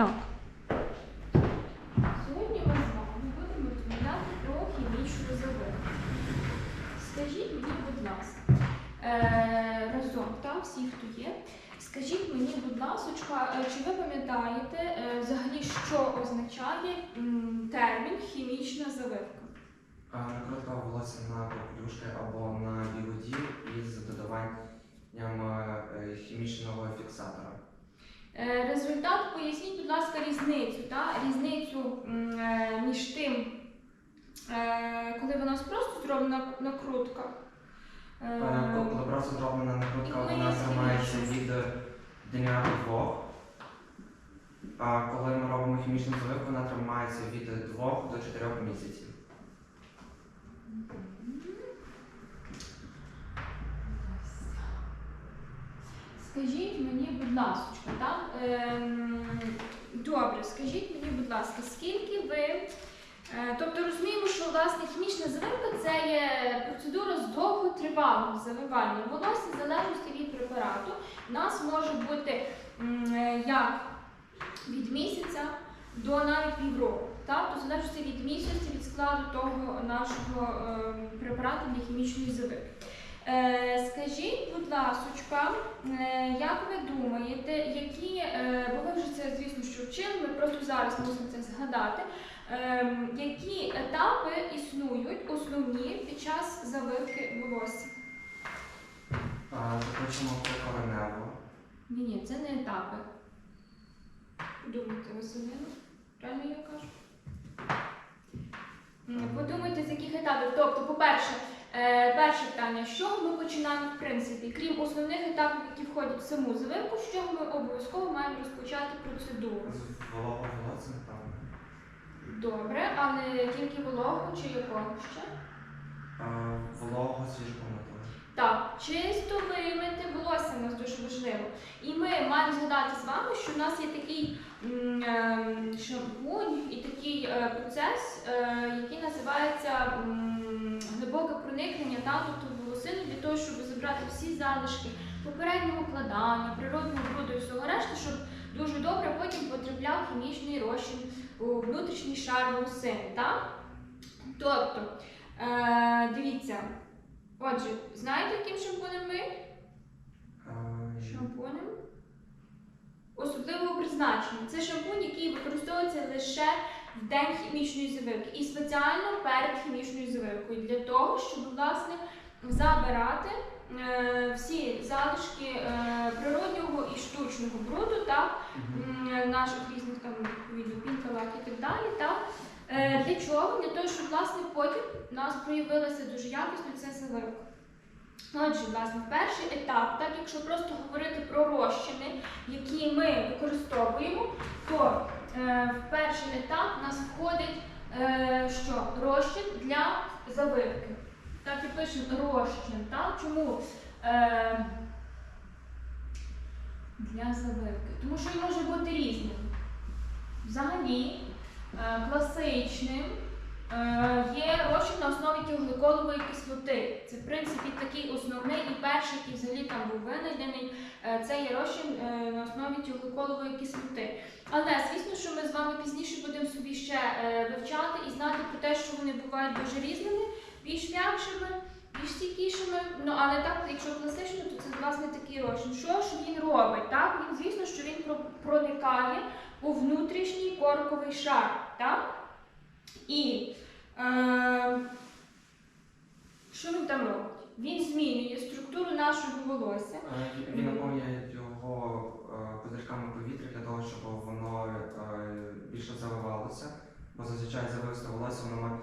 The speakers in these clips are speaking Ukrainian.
Так. Сьогодні ми з вами будемо розмовляти про хімічну завивку. Скажіть мені, будь ласка, е, разом, так, всі, хто є, скажіть мені, будь ласка, е, чи ви пам'ятаєте е, взагалі, що означає м, термін хімічна завивка? А, Накрутка волосся на попелюшки або на бігуді із додаванням е, хімічного фіксатора. Е, Результат поясніть, будь ласка, різницю, та? різницю е, між тим, е, коли в нас просто зроблена накрутка. Коли просто зроблена накрутка, вона тримається від дня двох. А коли ми робимо хімічну заливку, вона тримається від двох до чотирьох місяців. Скажіть мені, будь ласка, так? Ем, добре, скажіть мені, будь ласка, скільки ви. е, Тобто розуміємо, що власне хімічна завивка це є процедура з довготривалого завивання волосся в залежності від препарату. У нас може бути е, як від місяця до навіть півроку. Тобто залежності від місяця, від складу того нашого ем, препарату для хімічної завивки. Е, Скажіть, будь ласочка, е, як ви думаєте, які, е, бо ви вже це, звісно, що вчили, ми просто зараз мусимо це згадати, які етапи існують основні під час завивки волосся? А, Запишемо коренево. Ні, ні, це не етапи. Подумайте, Василина, правильно я кажу? Подумайте, з яких етапів. Тобто, по-перше, перше питання, з чого ми починаємо в принципі, крім основних етапів, які входять в саму завивку, з чого ми обов'язково маємо розпочати процедуру. З вологого волосся, напевно. Добре, але тільки вологу чи якого ще? А, Вологого свіжого металу. Так, чисто вимити волосся у нас дуже важливо. І ми маємо згадати з вами, що в нас є такий м, ем, шампунь і такий е, процес, е, який називається глибоке проникнення та, тобто в для того, щоб забрати всі залишки попереднього вкладання, природного бруду і всього решти, щоб дуже добре потім потрапляв хімічний розчин у внутрішній шар волосини. Так? Тобто, е, дивіться. Отже, знаєте, яким шампунем ми? Шампунем особливого призначення. Це шампунь, який використовується лише в день хімічної завивки і спеціально перед хімічною завивкою для того, щоб власне забирати е, всі залишки е, природнього і штучного бруду та Мгм. м, наших різних там пінкалак і так далі. Та, е, для чого? Для того, щоб власне потім у нас проявилася дуже якісно ця завивка. Отже, власне, перший етап, так якщо просто говорити про розчини, які ми використовуємо, то е, в перший етап у нас входить е, що? розчин для завивки. Так і пишемо розчин. Так? Чому? Е, для завивки. Тому що він може бути різним. Взагалі, е, класичним є розчин на основі тіогликолової кислоти. Це, в принципі, такий основний і перший, який взагалі там був винайдений. Е, Це є розчин е, на основі тіогликолової кислоти. Але звісно, що ми з вами пізніше будемо собі ще е, вивчати і знати про те, що вони бувають дуже різними, більш м'якшими, більш стійкішими. Ну але так, якщо класично, то це власне такий розчин. Що ж він робить? Так, він звісно, що він про- проникає у внутрішній корковий шар. Так? І е, що він там робить? Він змінює структуру нашого волосся. Е, Він наповнює його е, повітря для того, щоб воно е, більше заливалося. Бо зазвичай завивське волосся воно має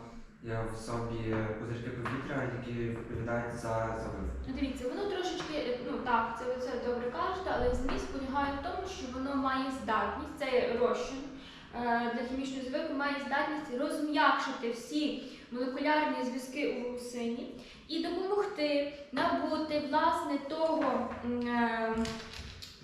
в собі пузирки повітря, які відповідають за заливку. Ну, Дивіться, воно трошечки, е, ну так, це ви це добре кажете, але зміст полягає в тому, що воно має здатність, цей розчин е, для хімічної звивки має здатність розм'якшити всі молекулярні зв'язки у волосині і допомогти набути власне того е,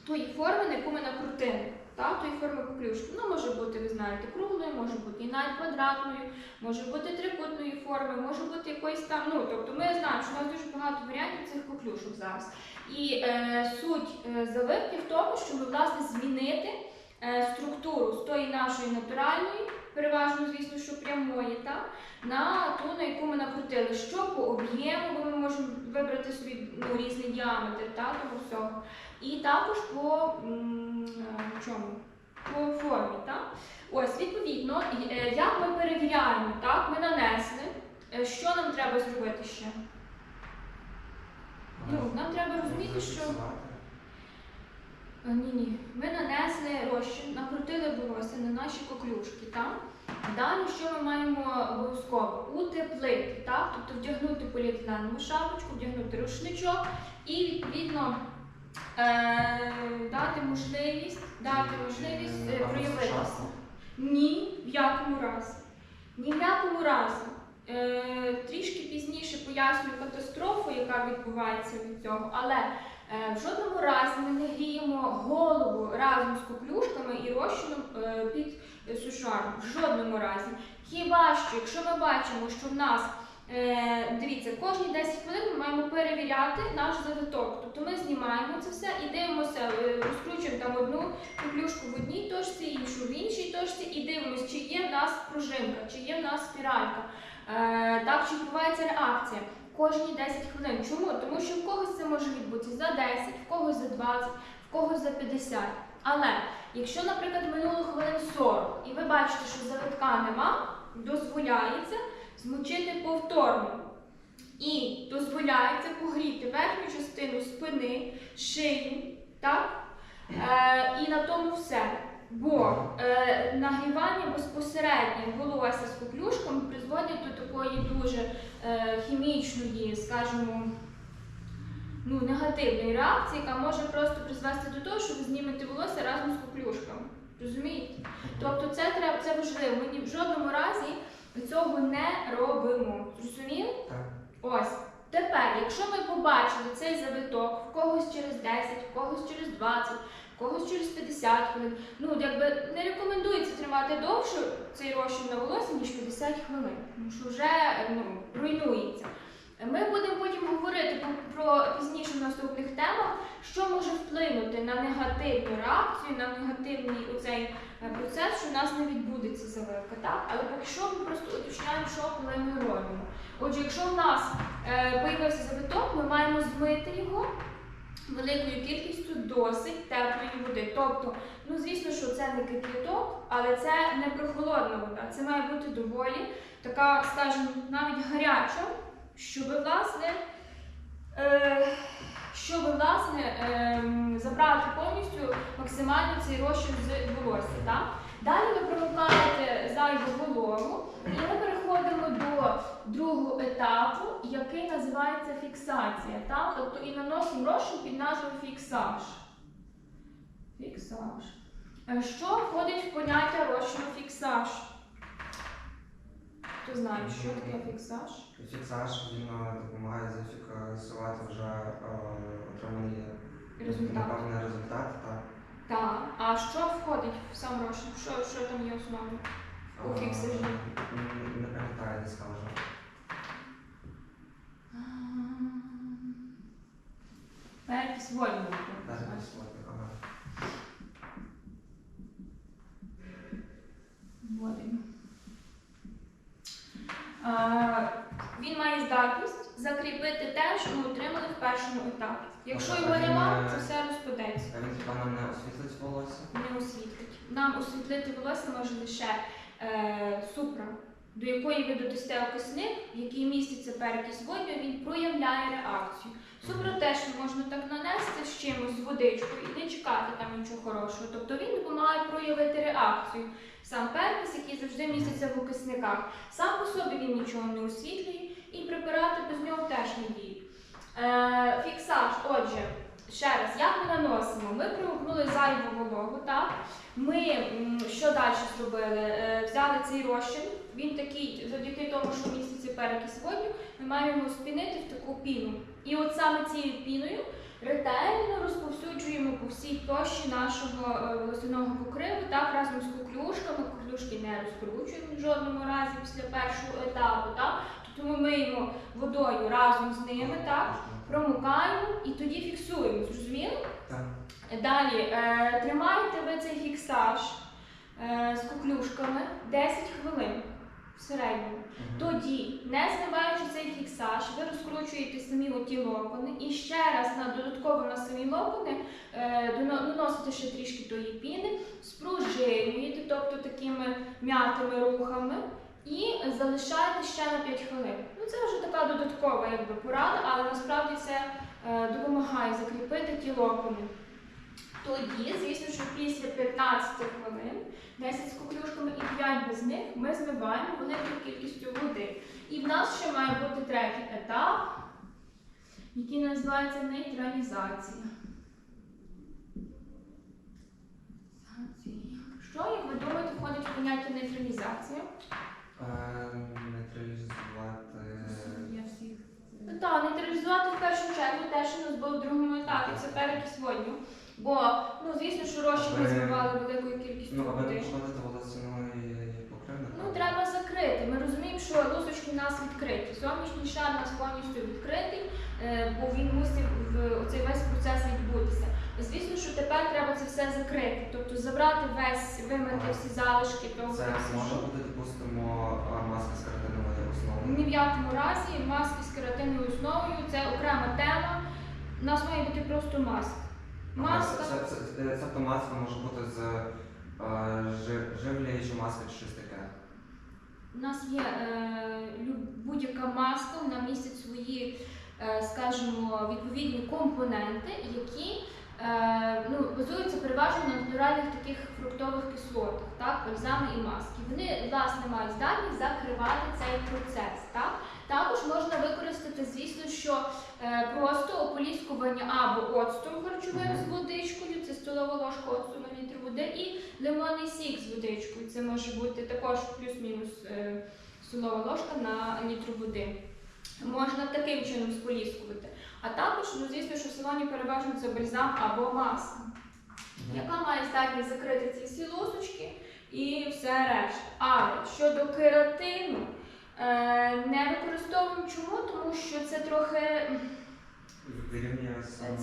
тої форми, на яку ми накрутили. Так, тої форми поплюшки. Воно може бути, ви знаєте, круглою, може бути і навіть квадратною, може бути трикутної форми, може бути якоїсь там. Ну, тобто ми знаємо, що у нас дуже багато варіантів цих коклюшок зараз. І е, суть е, завивки в тому, щоб власне змінити е, структуру з тої нашої натуральної, переважно, звісно, що прямої, так, на ту, на яку ми накрутили. Що по об'єму, бо ми можемо вибрати собі ну, різний діаметр так, того всього. І також по е, чому? По формі. Так? Ось, відповідно, е, як ми перевіряємо, так, ми нанесли. Е, Що нам треба зробити ще? Ну, нам треба розуміти, що. Зафіксувати. Ні, ні. Ми нанесли розчин, накрутили волосся на наші коклюшки, так? Далі що ми маємо обов'язково? Утеплити, так? Тобто вдягнути поліетиленову шапочку, вдягнути рушничок і відповідно е- дати можливість, дати можливість е, проявитися. Ні, в якому разі. Ні в якому разі. Е, трішки пізніше поясню катастрофу, яка відбувається від цього, але е, в жодному разі ми не гріємо голову разом з коклюшками і розчином е, під е, сушаром. В жодному разі. Хіба що, якщо ми бачимо, що в нас Е, дивіться, кожні 10 хвилин ми маємо перевіряти наш завиток. Тобто ми знімаємо це все і дивимося, е, розкручуємо там одну коклюшку в одній точці, іншу в іншій точці, і дивимося, чи є в нас пружинка, чи є в нас спіралька. Е, так, чи відбувається реакція. Кожні 10 хвилин. Чому? Тому що в когось це може відбутися за 10, в когось за 20, в когось за 50. Але якщо, наприклад, минуло хвилин 40, і ви бачите, що завитка нема, дозволяється змочити повторно. І дозволяється погріти верхню частину спини, шию, так? Е, і на тому все. Бо е, нагрівання безпосередньо волосся з коклюшками призводить до такої дуже хімічної, скажімо, ну, негативної реакції, яка може просто призвести до того, що ви знімете волосся разом з коклюшками. Розумієте? Тобто це треба це важливо. Ми ні в жодному разі цього не робимо. Зрозуміли? Так. Ось. Тепер, якщо ми побачили цей завиток в когось через 10, в когось через 20, в когось через 50 хвилин, ну якби не рекомендується тримати довше цей розчин на волосі, ніж 50 хвилин, тому що вже ну, руйнується. Ми будемо потім говорити про, пізніше в наступних темах, що може вплинути на негативну реакцію, на негативний оцей е, процес, що в нас не відбудеться заливка. Так? Але поки що ми просто уточняємо, що коли ми робимо. Отже, якщо в нас е, появився завиток, ми маємо змити його великою кількістю досить теплої води. Тобто, ну звісно, що це не кип'яток, але це не прохолодна вода. Це має бути доволі така, скажімо, навіть гаряча, щоб власне. Е, щоб власне ем, забрати повністю максимально цей розчин з волосся. Так? Далі ви промикаєте зайву вологу, і до другого етапу, який називається фіксація. Так? Тобто і наносимо розчин під назвою фіксаж. Фіксаж. Е, Що входить в поняття розчину фіксаж? Хто знає, що таке фіксаж? Фіксаж він е, допомагає зафіксувати вже е, отриманий Результат. результат. Так. Так. А що входить в сам розчин? Що, що там є основою? У фіксажі. Не пам'ятаю, не скажу. Перекись вольного. Сьогодні. Ага. Вводимо. Він має здатність закріпити те, що ми отримали в першому етапі. Якщо його а він, нема, е, це все розпадеться. А він хіба нам не освітлить волосся? Не освітлить. Нам освітлити волосся може лише е, супра, до якої ви додасте окисник, в якій міститься перекись водню, він проявляє реакцію. Супра теж можна так нанести з чимось, з водичкою, і не чекати там нічого хорошого. Тобто він допомагає проявити реакцію. Сам перекис, який завжди міститься в окисниках. Сам по собі він нічого не освітлює, і препарати без нього теж не діють. Е, фіксаж, отже, ще раз, як ми наносимо? Ми примкнули зайву вологу, так? Ми що далі зробили? Е, взяли цей розчин, він такий, завдяки тому, що міститься перекись водню, ми маємо спінити в таку піну. І от саме цією піною ретельно розповсюджуємо по всій площі нашого е, волосяного покриву, так, разом з коклюшками. Коклюшки не розкручуємо в жодному разі після першого етапу. Так? Тобто ми миємо водою разом з ними, так? промокаємо і тоді фіксуємо. Зрозуміло? Так. Далі е, тримаєте ви цей фіксаж е, з куклюшками 10 хвилин в середньому. Мгм. Тоді, не знімаючи цей фіксаж, ви розкручуєте самі оті локони і ще раз на додатково на самі локони е, доносите ще трішки тої піни, спружинюєте, тобто такими м'ятими рухами, і залишаєте ще на 5 хвилин. Ну це вже така додаткова якби, порада, але насправді це е, допомагає закріпити ті локони. Тоді, звісно, що після 15 хвилин 10 з куклюшками і 5 без них ми змиваємо великою кількістю води. І в нас ще має бути третій етап, який називається нейтралізація. Що, як ви думаєте, входить в поняття нейтралізація? Е, Нейтралізувати. Я всіх. Ну так, нейтралізувати в першу чергу те, що у нас було в другому етапі, це перекись водню. Бо, ну звісно, що розчин ми Аби- змивали великою кількістю Ну, аби не води. пошкодити волосяної покривни. Ну, треба закрити. Ми розуміємо, що лусочки в нас відкриті. Зовнішній шар у нас повністю відкритий, е, бо він мусив в оцей весь процес відбутися. Звісно, що тепер треба це все закрити, тобто забрати весь, вимити всі залишки того Це фіксажу. може бути, допустимо, маска з каротиновою Ні основою. в якому разі маски з кератиновою основою це окрема тема. У нас має бути просто маска. Маска. Це, це, це, це, маска може бути з е, жи- живлячої маски чи щось таке. У нас є е, люб- будь-яка маска, вона містить свої, е, скажімо, відповідні компоненти, які ну, базуються переважно на натуральних таких фруктових кислотах, так, бальзами і маски. Вони, власне, мають здатність закривати цей процес. Так? Також можна використати, звісно, що е, просто ополіскування або оцтом харчовим з водичкою, це столова ложка оцту на літр води, і лимонний сік з водичкою. Це може бути також плюс-мінус е, столова ложка на літр води. Можна таким чином споліскувати. А також, ну, звісно, що в салоні переважно це бальзам або маска, яка має здатність закрити ці всі лусочки і все решта. Але щодо кератину, е, не використовуємо чому, тому що це трохи.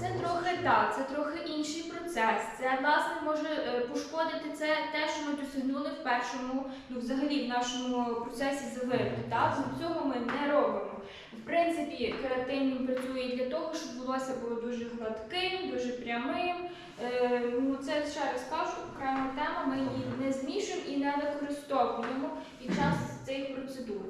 Це трохи так, це трохи інший процес. Це власне може е, пошкодити це те, що ми досягнули в першому, ну взагалі в нашому процесі завивки. Так цього ми не робимо. В принципі, кератин працює для того, щоб волосся було дуже гладким, дуже прямим. Е, ну це ще раз кажу, окрема тема. Ми її не змішуємо і не використовуємо під час цих процедур.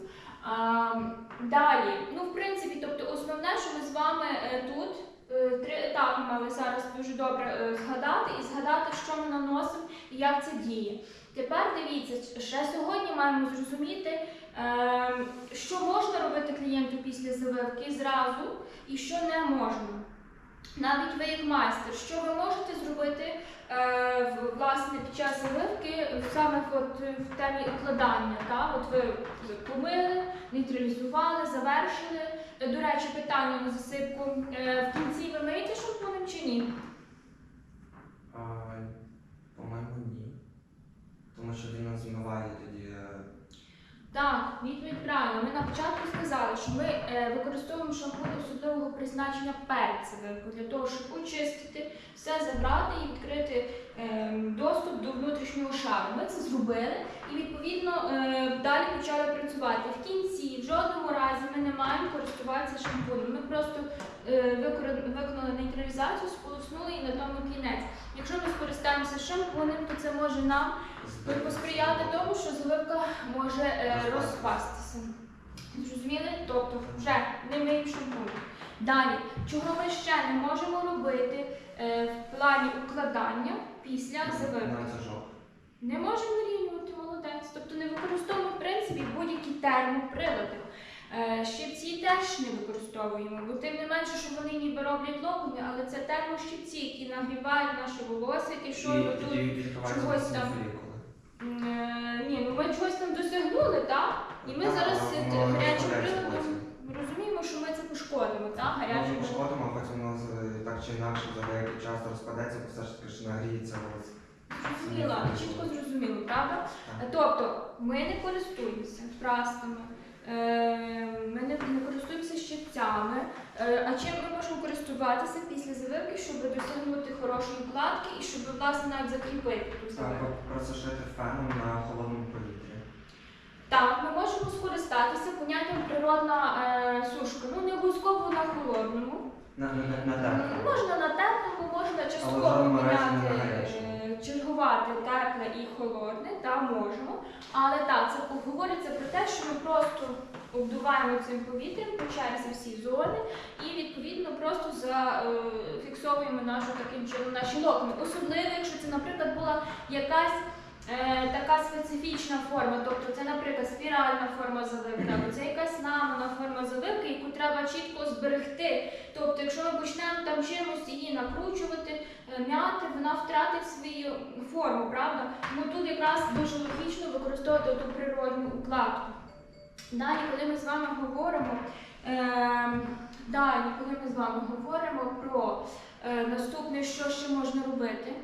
А, далі, ну в принципі, тобто основне, що ми з вами е, тут три етапи мали зараз дуже добре е, згадати і згадати, що ми наносимо і як це діє. Тепер дивіться, ще сьогодні маємо зрозуміти, е, що можна робити клієнту після завивки зразу і що не можна. Навіть ви як майстер, що ви можете зробити е, власне під час завивки саме от, е, в темі укладання. Та? От ви помили, нейтралізували, завершили. До речі, питання на засипку. Е, в кінці ви миєте шампунем чи ні? По-моєму, ні. Тому що він нас змиває тоді. е, Так, відповідь правильно. Ми на початку сказали, що ми е, використовуємо шампунь особливого призначення перед для того, щоб очистити, все забрати і відкрити е, доступ до внутрішнього шару. Ми це зробили і відповідно е, далі почали працювати. В кінці в жодному разі ми не маємо користуватися шампунем. Ми просто е, виконали нейтралізацію, сполоснули і на тому кінець. Якщо ми скористаємося шампунем, то це може нам посприяти тому, що заливка може е, розпастися. Зрозуміли? Тобто вже не миємо шампунь. Далі, чого ми ще не можемо робити е, в плані укладання після завивки? Не можемо вирівнювати молодець. Тобто не використовуємо в принципі будь-які термоприлади. Е, щипці теж не використовуємо, бо тим не менше, що вони ніби роблять локони, але це термощипці, які нагрівають наше волосся, які що І тут чогось там. Е, Ні, ну ми чогось там досягнули, так? І ми зараз е, не гарячим приладом розуміємо, що ми це пошкодимо, так? Гарячим приладом. пошкодимо, а потім воно з- так чи інакше за деякий час розпадеться, бо все ж таки ж нагріється волосся. Зрозуміло, чітко зрозуміло, правда? Так. Тобто ми не користуємося прасками, Е, Ми не, не користуємося щипцями. Е, А чим ми можемо користуватися після завивки, щоб досягнути хорошої укладки і щоб власне навіть закріпити ту завивку? Просушити феном на холодному повітрі. Так, ми можемо скористатися поняттям природна е, сушка. Ну не обов'язково на холодному. На, на, на, теплому. Можна на теплому, можна частково міняти, е, чергувати тепле і холодне, та можемо. Але так, це говориться про те, що ми просто обдуваємо цим повітрям по всі зони і відповідно просто зафіксовуємо нашу таким чином наші локони. Особливо, якщо це, наприклад, була якась. Е, така специфічна форма, тобто це, наприклад, спіральна форма заливки, або це якась ламана форма заливки, яку треба чітко зберегти. Тобто, якщо ми почнемо там чимось її накручувати, е, м'яти, вона втратить свою форму, правда? Тому тут якраз дуже логічно використовувати ту природню укладку. Далі, коли ми з вами говоримо, е, далі, коли ми з вами говоримо про е, наступне, що ще можна робити,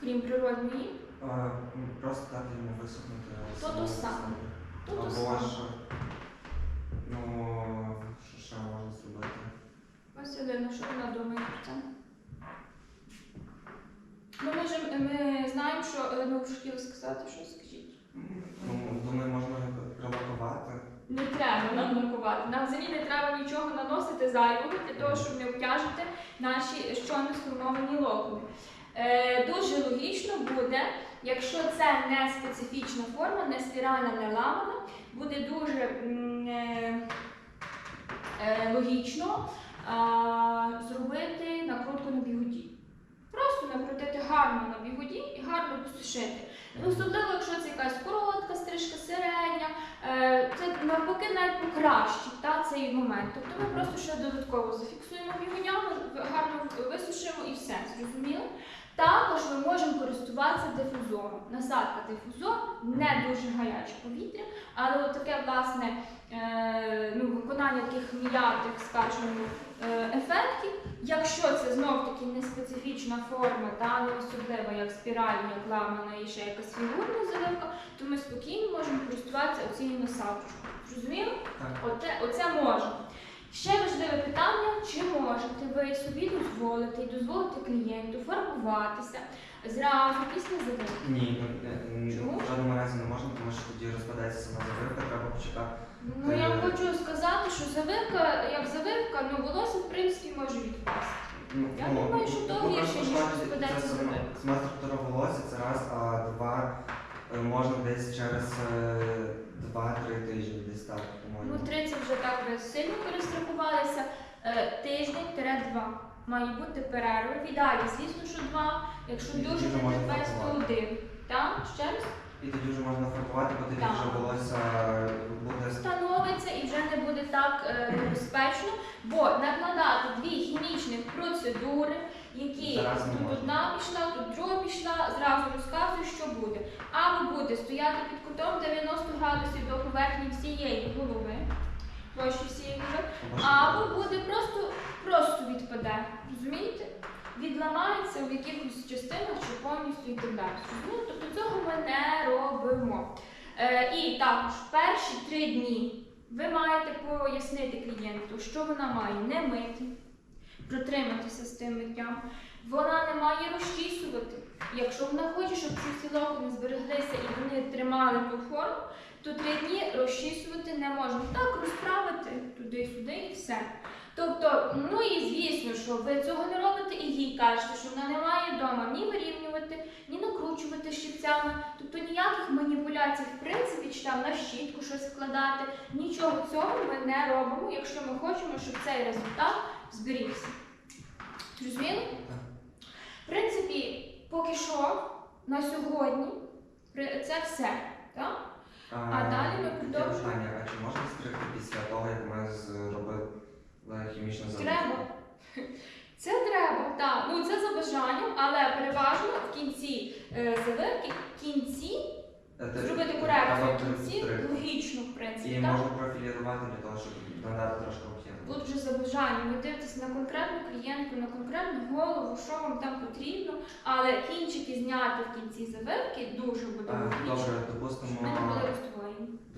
крім природньої. Е, Просто дати йому висохнути. То самому то саме. собі. То то Або саме. ж, ну, що ще можна зробити? Василина, що вона думає про це? Ну, ми, ж, ми знаємо, що е, ну, хотіли сказати, що скажіть. Ну, думаю, можна. Не треба нам лакувати. Нам взагалі не треба нічого наносити зайвого для того, щоб не обтяжити наші щойно сформовані локони. Е, дуже логічно буде, якщо це не специфічна форма, не спіральна, не ламана, буде дуже е, е, логічно а, зробити накрутку на бігуді. Просто накрутити гарно на бігуді і гарно посушити. Ну, Особливо, якщо це якась коротка стрижка, середня, е, це навпаки навіть покращить та, цей момент. Тобто ми просто ще додатково зафіксуємо бігунями, гарно висушимо і все, зрозуміло? Також ми можемо користуватися дифузором. Насадка дифузор, не дуже гаряче повітря, але таке власне е, ну, виконання таких м'яких, скажімо, е, ефектів. Якщо це знов таки не специфічна форма, та не особлива, як спіраль, як ламана і ще якась фігурна заливка, то ми спокійно можемо користуватися оцією насадкою. Зрозуміло? Оце, оце можна. Ще важливе питання, чи можете ви собі дозволити і дозволити клієнту фарбуватися зразу після заливки? Ні, ну, е, Чому? в жодному разі не можна, тому що тоді розпадається сама завивка, треба почекати. Ну я вам Е. хочу сказати, що завивка, як завивка, ну волосся в принципі може відпасти. Ну, Я ну, думаю, що то ну, гірше, ніж шкода, розпадається це сама- Сама структура волосся це раз, а два е, можна десь через е, два-три тижні, десь так, Ну, по-моєму. 30 вже так ви сильно перестрахувалися. Е, Тиждень-два. Має бути перерва. В ідеалі, звісно, що два. Якщо І дуже тоді не можна терпець, то фарбувати. один. Так? Ще раз? І тоді вже можна фарбувати, бо тоді Так. вже волосся буде Встановиться і вже не буде так е, небезпечно, бо накладати дві хімічних процедури, які Зараз не тут можна. одна пішла, тут друга пішла, зразу розказую, що буде. Або буде стояти під кутом 90 градусів до поверхні всієї голови, площі всієї голови, або буде просто, просто відпаде. Розумієте? Відламається в якихось частинах чи повністю і так далі. Розумієте? Тобто цього ми не робимо. Е, і також перші три дні ви маєте пояснити клієнту, що вона має не мити, протриматися з тим миттям. Вона не має розчісувати. Якщо вона хоче, щоб ці всі локони збереглися і вони тримали ту форму, то три дні розчісувати не можна. Так розправити туди-сюди і все. Тобто, ну і звісно, що ви цього не робите і їй кажете, що вона не має вдома ні вирівнювати, ні накручувати щипцями. Тобто ніяких маніпуляцій, в принципі, чи там на щітку щось вкладати. Нічого цього ми не робимо, якщо ми хочемо, щоб цей результат зберігся. Зрозуміло? В принципі, поки що на сьогодні це все. Так? А далі ми продовжуємо. а чи можна стригти після того, як ми зробили хімічну завивку? Треба. Це треба, так. Ну це за бажанням, але переважно в кінці е, завивки, в кінці зробити корекцію в кінці логічно, в принципі. І так? можна профілірувати для того, щоб надати трошки об'єму. Тут вже за бажанням. Ви дивитесь на конкретну клієнтку, на конкретну голову, що вам там потрібно, але кінчики зняти в кінці завивки дуже буде логічно. Добре, допустимо. Ми не були.